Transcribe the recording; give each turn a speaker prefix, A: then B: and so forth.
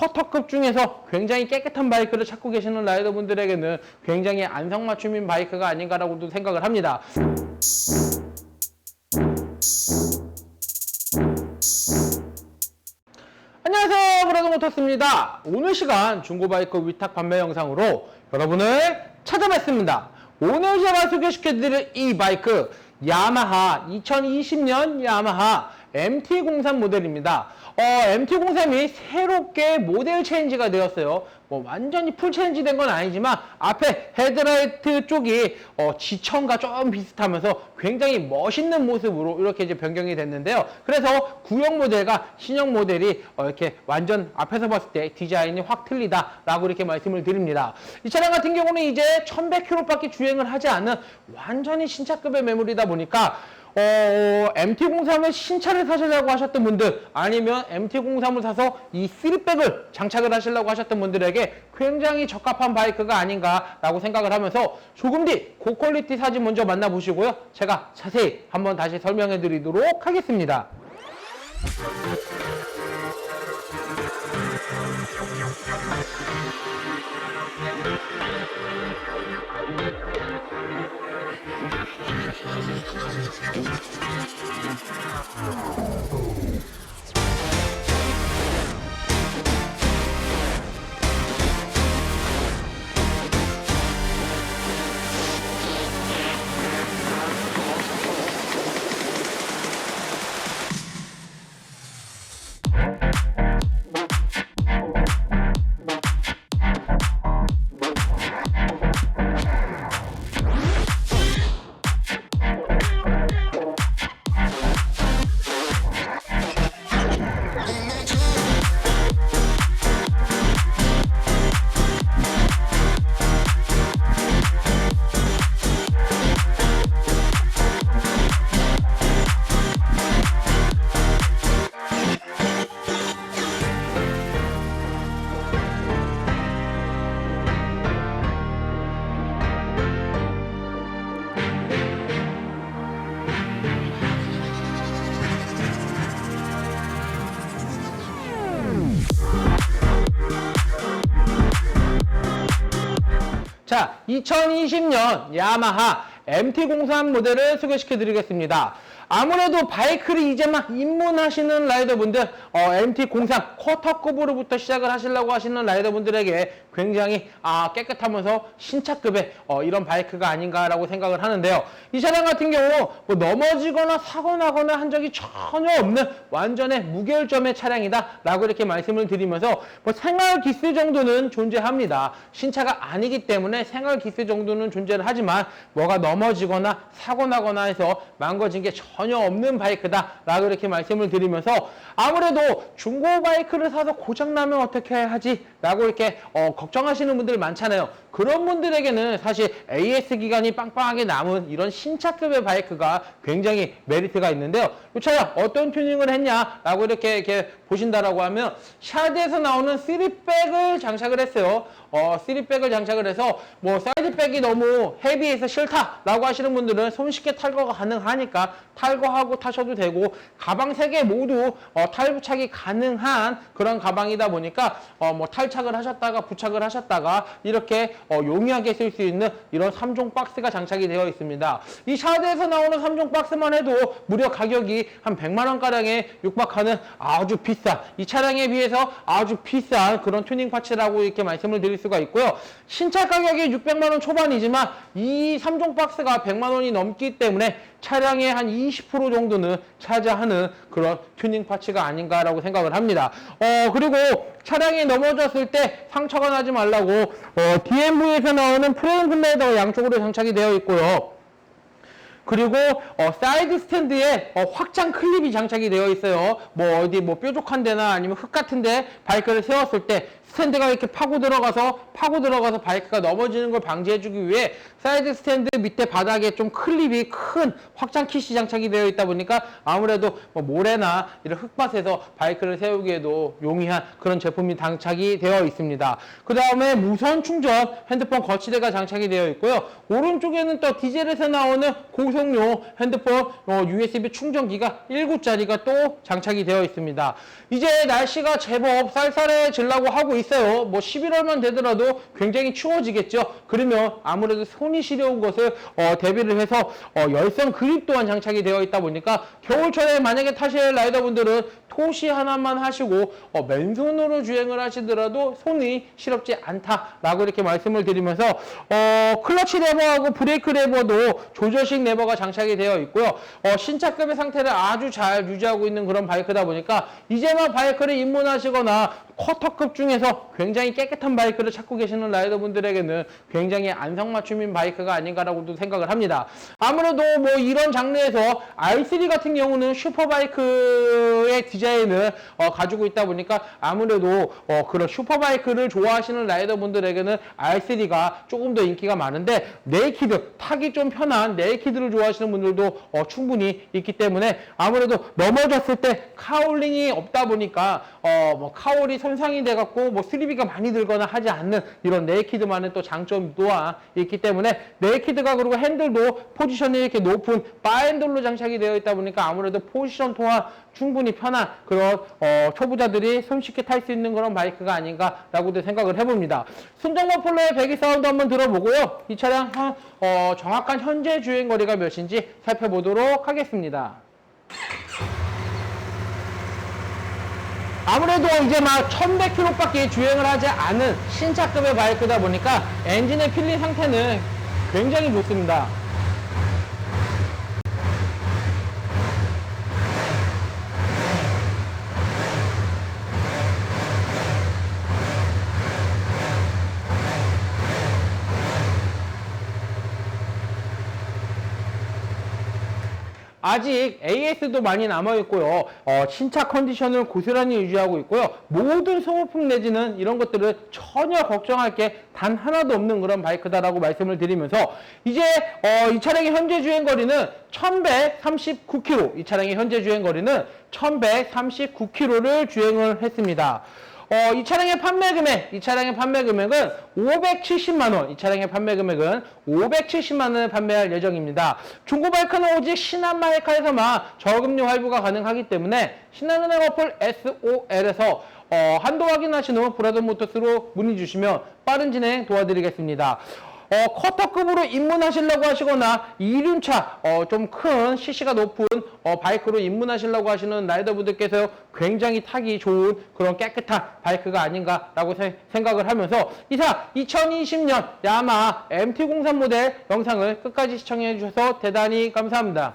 A: 쿼터급 중에서 굉장히 깨끗한 바이크를 찾고 계시는 라이더 분들에게는 굉장히 안성맞춤인 바이크가 아닌가라고도 생각을 합니다. 안녕하세요. 브라더모터스입니다. 오늘 시간 중고바이크 위탁 판매 영상으로 여러분을 찾아뵙습니다. 오늘 제가 소개시켜드릴 이 바이크 야마하 2020년 야마하 MT03 모델입니다 어, MT03이 새롭게 모델 체인지가 되었어요 뭐 완전히 풀 체인지 된 건 아니지만 앞에 헤드라이트 쪽이 어, 지천과 좀 비슷하면서 굉장히 멋있는 모습으로 이렇게 이제 변경이 됐는데요. 그래서 구형 모델과 신형 모델이 어, 이렇게 완전 앞에서 봤을 때 디자인이 확 틀리다라고 이렇게 말씀을 드립니다. 이 차량 같은 경우는 이제 1100km밖에 주행을 하지 않은 완전히 신차급의 매물이다 보니까 어, MT03을 신차를 사시려고 하셨던 분들 아니면 MT03을 사서 이 3백을 장착을 하시려고 하셨던 분들에게 굉장히 적합한 바이크가 아닌가라고 생각을 하면서 조금 뒤 고퀄리티 사진 먼저 만나보시고요. 제가 자세히 한번 다시 설명해 드리도록 하겠습니다. 자, 2020년 야마하 MT03 모델을 소개시켜 드리겠습니다. 아무래도 바이크를 이제 막 입문하시는 라이더분들, 어, MT03 쿼터급으로부터 시작을 하시려고 하시는 라이더분들에게 굉장히 아, 깨끗하면서 신차급의 어, 이런 바이크가 아닌가라고 생각을 하는데요. 이 차량 같은 경우 뭐 넘어지거나 사고 나거나 한 적이 전혀 없는 완전의 무결점의 차량이다라고 이렇게 말씀을 드리면서 뭐 생활 기스 정도는 존재합니다. 신차가 아니기 때문에 생활 기스 정도는 존재를 하지만 뭐가 넘어지거나 사고 나거나 해서 망가진 게 전혀 없는 바이크다 라고 이렇게 말씀을 드리면서 아무래도 중고 바이크를 사서 고장 나면 어떻게 하지 라고 이렇게 어, 걱정하시는 분들 많잖아요. 그런 분들에게는 사실 AS 기간이 빵빵하게 남은 이런 신차급의 바이크가 굉장히 메리트가 있는데요. 이 차량 어떤 튜닝을 했냐 라고 이렇게 이렇게 보신다라고 하면 샤드에서 나오는 3백을 장착을 했어요. 어, 3백을 장착을 해서 뭐 사이드백이 너무 헤비해서 싫다 라고 하시는 분들은 손쉽게 탈거가 가능하니까 탈 거하고 타셔도 되고 가방 세 개 모두 어, 탈부착이 가능한 그런 가방이다 보니까 어, 뭐 탈착을 하셨다가 부착을 하셨다가 이렇게 어, 용이하게 쓸 수 있는 이런 3종 박스가 장착이 되어 있습니다. 이 샤드에서 나오는 3종 박스만 해도 무려 가격이 한 100만 원가량에 육박하는 아주 비싸 이 차량에 비해서 아주 비싼 그런 튜닝 파츠라고 이렇게 말씀을 드릴 수가 있고요. 신차 가격이 600만 원 초반이지만 이 3종 박스가 100만 원이 넘기 때문에 차량의 한 20% 정도는 차지하는 그런 튜닝 파츠가 아닌가라고 생각을 합니다. 어, 그리고 차량이 넘어졌을 때 상처가 나지 말라고 어, DMV에서 나오는 프레임 슬라이더가 양쪽으로 장착이 되어 있고요. 그리고 어, 사이드 스탠드에 어, 확장 클립이 장착이 되어 있어요. 뭐 어디 뭐 뾰족한 데나 아니면 흙 같은 데 바이크를 세웠을 때 스탠드가 이렇게 파고 들어가서 파고 들어가서 바이크가 넘어지는 걸 방지해주기 위해 사이드 스탠드 밑에 바닥에 좀 클립이 큰 확장 킷이 장착이 되어 있다 보니까 아무래도 뭐 모래나 이런 흙밭에서 바이크를 세우기에도 용이한 그런 제품이 장착이 되어 있습니다. 그 다음에 무선 충전 핸드폰 거치대가 장착이 되어 있고요. 오른쪽에는 또 디젤에서 나오는 방송용 핸드폰 어, USB 충전기가 1구짜리가 또 장착이 되어 있습니다. 이제 날씨가 제법 쌀쌀해지려고 하고 있어요. 뭐 11월만 되더라도 굉장히 추워지겠죠. 그러면 아무래도 손이 시려운 것을 어, 대비를 해서 어, 열선 그립 또한 장착이 되어 있다 보니까 겨울철에 만약에 타실 라이더분들은 토시 하나만 하시고 어, 맨손으로 주행을 하시더라도 손이 시렵지 않다라고 이렇게 말씀을 드리면서 어, 클러치 레버하고 브레이크 레버도 조절식 레버가 장착이 되어 있고요. 어, 신차급의 상태를 아주 잘 유지하고 있는 그런 바이크다 보니까 이제만 바이크를 입문하시거나 쿼터급 중에서 굉장히 깨끗한 바이크를 찾고 계시는 라이더 분들에게는 굉장히 안성맞춤인 바이크가 아닌가라고도 생각을 합니다. 아무래도 뭐 이런 장르에서 i3 같은 경우는 슈퍼바이크의 디자인을 어, 가지고 있다 보니까 아무래도 어, 그런 슈퍼바이크를 좋아하시는 라이더 분들에게는 i3가 조금 더 인기가 많은데 네이키드 타기 좀 편한 네이키드를 좋아하시는 분들도 어, 충분히 있기 때문에 아무래도 넘어졌을 때 카울링이 없다 보니까 어, 뭐 카울이 손상이 돼갖고 뭐 스리비가 많이 들거나 하지 않는 이런 네이키드만의 또 장점 또한 있기 때문에 네이키드가 그리고 핸들도 포지션이 이렇게 높은 바핸들로 장착이 되어 있다 보니까 아무래도 포지션 또한 충분히 편한 그런 어, 초보자들이 손쉽게 탈 수 있는 그런 바이크가 아닌가라고도 생각을 해봅니다. 순정 머플러의 배기 사운드 한번 들어보고요. 이 차량 한, 어, 정확한 현재 주행 거리가 몇인지 살펴보도록 하겠습니다. 아무래도 이제 막 1100km밖에 주행을 하지 않은 신차급의 바이크다 보니까 엔진의 필리 상태는 굉장히 좋습니다. 아직 AS도 많이 남아 있고요. 어, 신차 컨디션을 고스란히 유지하고 있고요. 모든 소모품 내지는 이런 것들을 전혀 걱정할 게 단 하나도 없는 그런 바이크다라고 말씀을 드리면서 이제 어, 이 차량의 현재 주행 거리는 1139km. 이 차량의 현재 주행 거리는 1139km를 주행을 했습니다. 어, 이 차량의 판매 금액, 이 차량의 판매 금액은 570만 원. 이 차량의 판매 금액은 570만 원을 판매할 예정입니다. 중고 바이크는 오직 신한 마이카에서만 저금리 할부가 가능하기 때문에 신한은행 어플 SOL에서 어, 한도 확인하신 후 브라더 모터스로 문의 주시면 빠른 진행 도와드리겠습니다. 어, 커터급으로 입문하시려고 하시거나 이륜차 어, 좀 큰 CC가 높은 어, 바이크로 입문하시려고 하시는 라이더 분들께서 굉장히 타기 좋은 그런 깨끗한 바이크가 아닌가라고 세- 생각을 하면서 이상 2020년 야마 MT03 모델 영상을 끝까지 시청해 주셔서 대단히 감사합니다.